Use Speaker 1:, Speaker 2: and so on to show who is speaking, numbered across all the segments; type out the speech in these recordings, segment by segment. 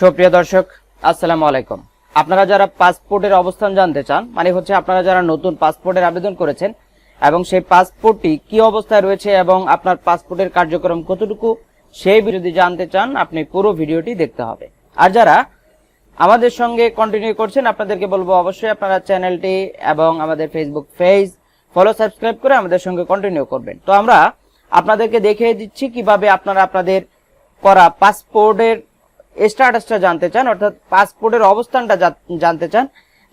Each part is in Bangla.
Speaker 1: সুপ্রিয় দর্শক, আসসালামু আলাইকুম। আপনারা যারা পাসপোর্টের অবস্থান জানতে চান মানে হচ্ছে আপনারা যারা নতুন পাসপোর্টের আবেদন করেছেন, এবং সেই পাসপোর্টটি কি অবস্থায় রয়েছে এবং আপনার পাসপোর্টের কার্যক্রম কতটুকু, সেই যদি জানতে চান, আপনি পুরো ভিডিওটি দেখতে হবে। আর যারা আমাদের সঙ্গে কন্টিনিউ করছেন, আপনাদেরকে বলব অবশ্যই আপনারা চ্যানেলটি এবং আমাদের ফেসবুক পেজ ফলো সাবস্ক্রাইব করে আমাদের সঙ্গে কন্টিনিউ করবেন। তো আমরা আপনাদেরকে দেখিয়ে দিচ্ছি কীভাবে আপনারা আপনাদের করা পাসপোর্টের স্ট্যাটাসটা জানতে চান, অর্থাৎ পাসপোর্টের অবস্থানটা জানতে চান,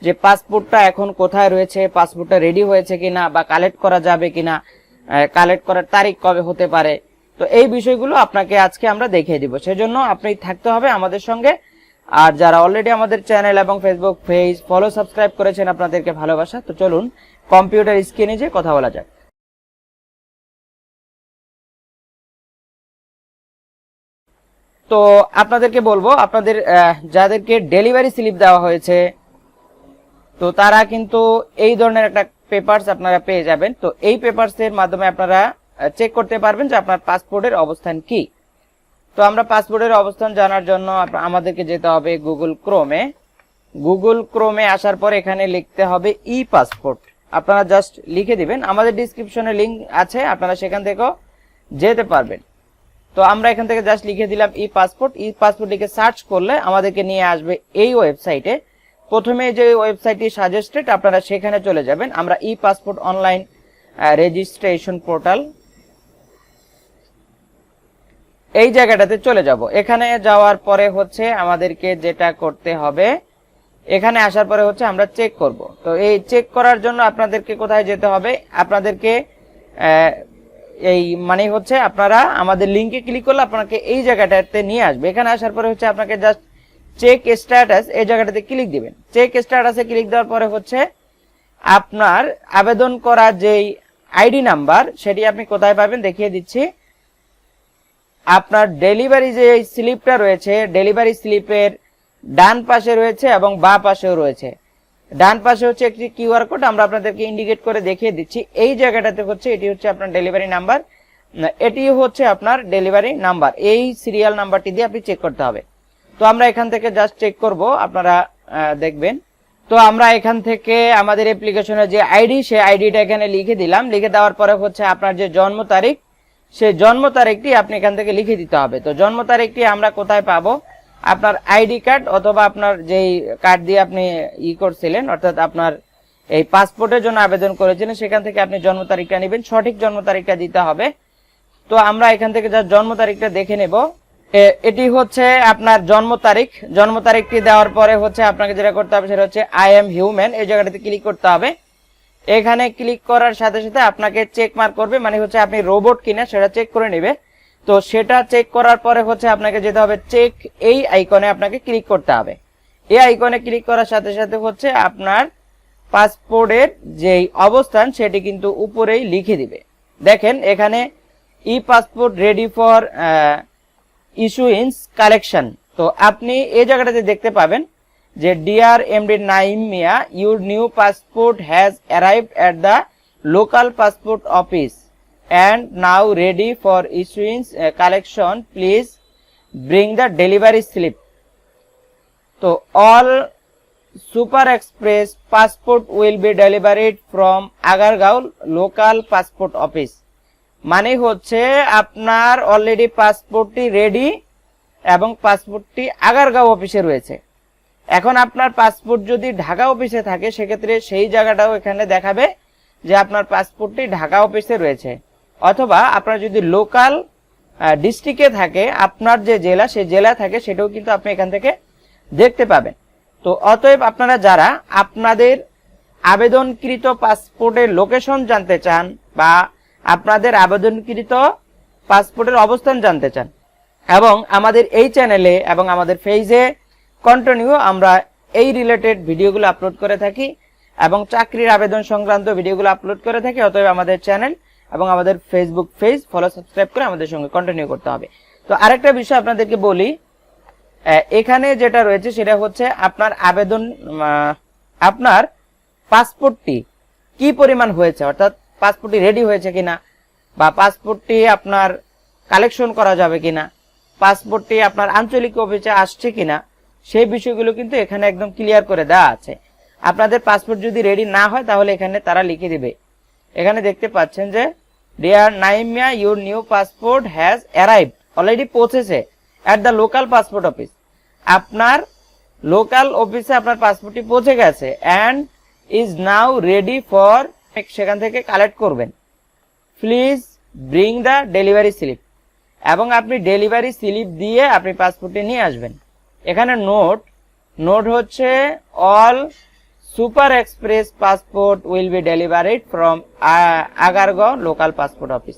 Speaker 1: যে পাসপোর্টটা এখন কোথায় রয়েছে, পাসপোর্টটা রেডি হয়েছে কিনা বা কালেক্ট করা যাবে কিনা কালেক্ট করার তারিখ কবে হতে পারে, তো এই বিষয়গুলো আপনাকে আজকে আমরা দেখিয়ে দিব। সেজন্য আপনি থাকতে হবে আমাদের সঙ্গে। আর যারা অলরেডি আমাদের চ্যানেল এবং ফেসবুক পেজ ফলো সাবস্ক্রাইব করেছেন, আপনাদেরকে ভালোবাসা। তো চলুন কম্পিউটার স্ক্রিনে যে কথা বলা যাক। তো আপনাদেরকে বলব, আপনাদের যাদেরকে ডেলিভারি স্লিপ দেওয়া হয়েছে, তো তারা কিন্তু এই ধরনের একটা পেপারস আপনারা পেয়ে যাবেন। তো এই পেপারস এর মাধ্যমে আপনারা চেক করতে পারবেন যে আপনার পাসপোর্টের অবস্থান কি। তো আমরা পাসপোর্টের অবস্থান জানার জন্য আমাদেরকে যেতে হবে গুগল ক্রোমে গুগল ক্রোমে আসার পর এখানে লিখতে হবে ই পাসপোর্ট আপনারা জাস্ট লিখে দিবেন। আমাদের ডিসক্রিপশনে লিংক আছে, আপনারা সেখান থেকেও যেতে পারবেন। তো আমরা এখান থেকে জাস্ট লিখে দিলাম ই পাসপোর্ট ই পাসপোর্ট লিখে সার্চ করলে আমাদেরকে নিয়ে আসবে এই ওয়েবসাইটে প্রথমে যে ওয়েবসাইটটি সাজেস্টেড আপনারা সেখানে চলে যাবেন। আমরা E passport online registration portal এই জায়গাটাতে চলে যাব। এখানে যাওয়ার পরে হচ্ছে আমাদেরকে যেটা করতে হবে, এখানে আসার পরে হচ্ছে আমরা চেক করব। তো এই চেক করার জন্য আপনাদেরকে কোথায় যেতে হবে? আপনাদেরকে এই মানে হচ্ছে আপনারা আমাদের লিঙ্কে ক্লিক করলে আপনাকে এই জায়গাটাতে নিয়ে আসবে। এখানে আসার পরে হচ্ছে আপনাকে জাস্ট চেক স্ট্যাটাস এই জায়গাটাতে ক্লিক দিবেন। চেক স্ট্যাটাসে ক্লিক দেওয়ার পরে হচ্ছে আপনার আবেদন করা যেই আইডি নাম্বার সেটি আপনি কোথায় পাবেন দেখিয়ে দিচ্ছি। আপনার ডেলিভারি যে স্লিপটা রয়েছে ডেলিভারি স্লিপের ডান পাশে রয়েছে এবং বা পাশেও রয়েছে। ডান পাশে হচ্ছে একটি কিউআর কোড, আমরা আপনাদেরকে ইন্ডিকেট করে দেখিয়ে দিচ্ছি। এই জায়গাটাতে হচ্ছে, এটি হচ্ছে আপনার ডেলিভারি নাম্বার এটি হচ্ছে আপনার ডেলিভারি নাম্বার এই সিরিয়াল নাম্বারটি দিয়ে আপনি চেক করতে হবে। তো আমরা এখান থেকে জাস্ট চেক করব, আপনারা দেখবেন। তো আমরা এখান থেকে আমাদের অ্যাপ্লিকেশনের যে আইডি সেই আইডিটা এখানে লিখে দিলাম। লিখে দেওয়ার পরে হচ্ছে আপনার যে জন্ম তারিখ, সেই জন্ম তারিখটি আপনি এখান থেকে লিখে দিতে হবে। তো জন্ম তারিখটি আমরা কোথায় পাবো? আপনার আইডি কার্ড অথবা আপনার যেই কার্ড দিয়ে আপনি ই করছিলেন, অর্থাৎ আপনার এই পাসপোর্টের জন্য আবেদন করেছিলেন, সেখান থেকে আপনি জন্ম তারিখটা নেবেন, সঠিক জন্ম তারিখটা দিতে হবে। তো আমরা এখান থেকে যা জন্ম তারিখটা দেখে নেব এটি হচ্ছে আপনার জন্ম তারিখ। জন্ম তারিখটি দেওয়ার পরে হচ্ছে আপনাকে যেটা করতে হবে সেটা হচ্ছে আই এম হিউম্যান এই জায়গাটাতে ক্লিক করতে হবে। এখানে ক্লিক করার সাথে সাথে আপনাকে চেক মার্ক করবে মানে হচ্ছে আপনি রোবট কিনা সেটা চেক করে নেবে। তো সেটা চেক করার পরে হচ্ছে আপনাকে যেতে হবে চেক এই আইকনে আপনাকে ক্লিক করতে হবে। এই আইকনে ক্লিক করার সাথে সাথে হচ্ছে আপনার পাসপোর্টের যেই অবস্থান সেটি কিন্তু উপরেই লিখে দিবে। দেখেন এখানে E passport ready for issuance collection তো আপনি এই জায়গাটাতে দেখতে পাবেন যে dear MD Naim Mia your new passport has arrive at the local passport office and now ready for issuance collection please bring the delivery slip তো all super express passport will be delivered from Agargaon local passport office মানে হচ্ছে আপনার অলরেডি পাসপোর্টটি রেডি এবং পাসপোর্টটি আগারগাঁও অফিসে রয়েছে। এখন আপনার পাসপোর্ট যদি ঢাকা অফিসে থাকে, সেক্ষেত্রে সেই জায়গাটাও এখানে দেখাবে যে আপনার পাসপোর্টটি ঢাকা অফিসে রয়েছে। অথবা আপনার যদি লোকাল ডিস্ট্রিক্টে থাকে, আপনার যে জেলা, সেই জেলা থাকে, সেটাও কিন্তু আপনি এখান থেকে দেখতে পাবেন। তো অতএব আপনারা যারা আপনাদের আবেদনকৃত পাসপোর্টের লোকেশন জানতে চান বা আপনাদের আবেদনকৃত পাসপোর্টের অবস্থান জানতে চান, এবং আমাদের এই চ্যানেলে এবং আমাদের পেজে কন্টিনিউ আমরা এই রিলেটেড ভিডিওগুলো আপলোড করে থাকি, এবং চাকরির আবেদন সংক্রান্ত ভিডিওগুলো আপলোড করে থাকি, অতএব আমাদের চ্যানেল এবং আমাদের ফেসবুক পেজ ফলো সাবস্ক্রাইব করে আমাদের সঙ্গে কন্টিনিউ করতে হবে। তো আরেকটা বিষয় আপনাদেরকে বলি এখানে যেটা রয়েছে সেটা হচ্ছে আপনার আবেদন আপনার পাসপোর্টটি কি পরিমাণ হয়েছে? অর্থাৎ পাসপোর্টটি রেডি হয়েছে কিনা? বা পাসপোর্টটি আপনার কালেকশন করা যাবে কিনা? পাসপোর্টটি আপনার আঞ্চলিক অফিসে আসছে কিনা? সেই বিষয়গুলো কিন্তু এখানে একদম ক্লিয়ার করে দেওয়া আছে। আপনাদের পাসপোর্ট যদি রেডি না হয়, তাহলে এখানে তারা লিখে দিবে। এখানে দেখতে পাচ্ছেন যে dear Naimia your new passport has arrive already পৌঁছেছে at the local passport office আপনার লোকাল অফিসে আপনার পাসপোর্টটি পৌঁছে গেছে and is now ready for সেখান থেকে কালেক্ট করবেন। Please bring the delivery slip এবং আপনি ডেলিভারি স্লিপ দিয়ে আপনি পাসপোর্টটি নিয়ে আসবেন। এখানে নোট নোট হচ্ছে all super express passport will be delivered from Agargaon local passport office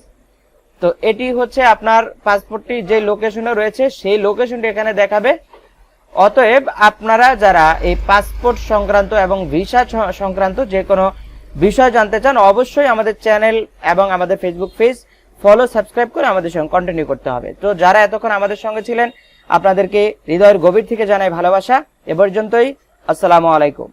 Speaker 1: তো এটি হচ্ছে আপনার পাসপোর্টটি যে লোকেশনে রয়েছে, সেই লোকেশনটি এখানে দেখাবে। অতএব আপনারা যারা এই পাসপোর্ট সংক্রান্ত এবং ভিসা সংক্রান্ত যে কোনো বিষয় জানতে চান, অবশ্যই আমাদের চ্যানেল এবং আমাদের ফেসবুক পেজ ফলো সাবস্ক্রাইব করে আমাদের সঙ্গে কন্টিনিউ করতে হবে। তো যারা এতক্ষণ আমাদের সঙ্গে ছিলেন, আপনাদেরকে হৃদয়ের গভীর থেকে জানাই ভালোবাসা। এ পর্যন্তই, আসসালামু আলাইকুম।